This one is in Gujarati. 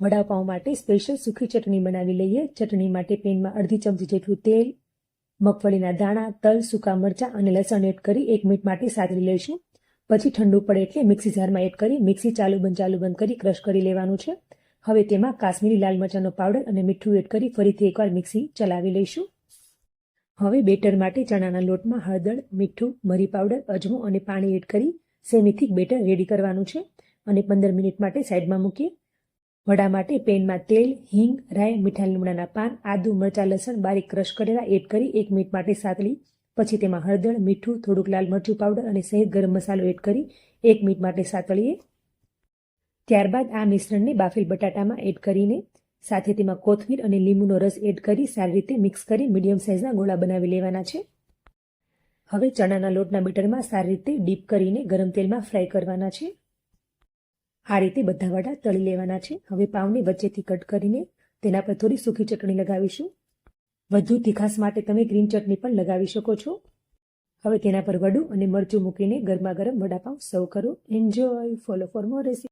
વડાપાઉં માટે સ્પેશિયલ સૂકી ચટણી બનાવી લઈએ. ચટણી માટે પેનમાં અડધી ચમચી જેટલું તેલ, મગફળીના દાણા, તલ, સૂકા મરચાં અને લસણ એડ કરી એક મિનિટ માટે સાતરી લઈશું. પછી ઠંડુ પડે એટલે મિક્સી જારમાં એડ કરી મિક્સી ચાલુ બંધ ચાલુ બંધ કરી ક્રશ કરી લેવાનું છે. હવે તેમાં કાશ્મીરી લાલ મરચાંનો પાવડર અને મીઠું એડ કરી ફરીથી એકવાર મિક્સી ચલાવી લઈશું. હવે બેટર માટે ચણાના લોટમાં હળદર, મીઠું, મરી પાવડર, અજમો અને પાણી એડ કરી સેમીથી બેટર રેડી કરવાનું છે. અને પંદર મિનિટ માટે સાઈડમાં મૂકીએ. વડા માટે પેનમાં તેલ, હિંગ, રાઈ મીઠા લીમડાના પાન, આદુ, મરચાં, લસણ, બારીક ક્રશ કરેલા એડ કરી એક મિનિટ માટે સાતળી પછી તેમાં હળદર, મીઠું, થોડુંક લાલ મરચું પાવડર અને સહેજ ગરમ મસાલો એડ કરી એક મિનિટ માટે સાતળીએ ત્યારબાદ આ મિશ્રણને બાફેલ બટાટામાં એડ કરીને સાથે તેમાં કોથમીર અને લીંબુનો રસ એડ કરી સારી રીતે મિક્સ કરી મીડિયમ સાઇઝના ગોળા બનાવી લેવાના છે. હવે ચણાના લોટના બેટરમાં સારી રીતે ડીપ કરીને ગરમ તેલમાં ફ્રાય કરવાના છે. આ રીતે બધા વડા તળી લેવાના છે. હવે પાવને વચ્ચેથી કટ કરીને તેના પર થોડી સૂકી ચટણી લગાવીશું. વધુ તીખાસ માટે તમે ગ્રીન ચટણી પણ લગાવી શકો છો. હવે તેના પર વડું અને મરચું મૂકીને ગરમા ગરમ વડાપાઉં સર્વ કરો. Enjoy follow for more recipe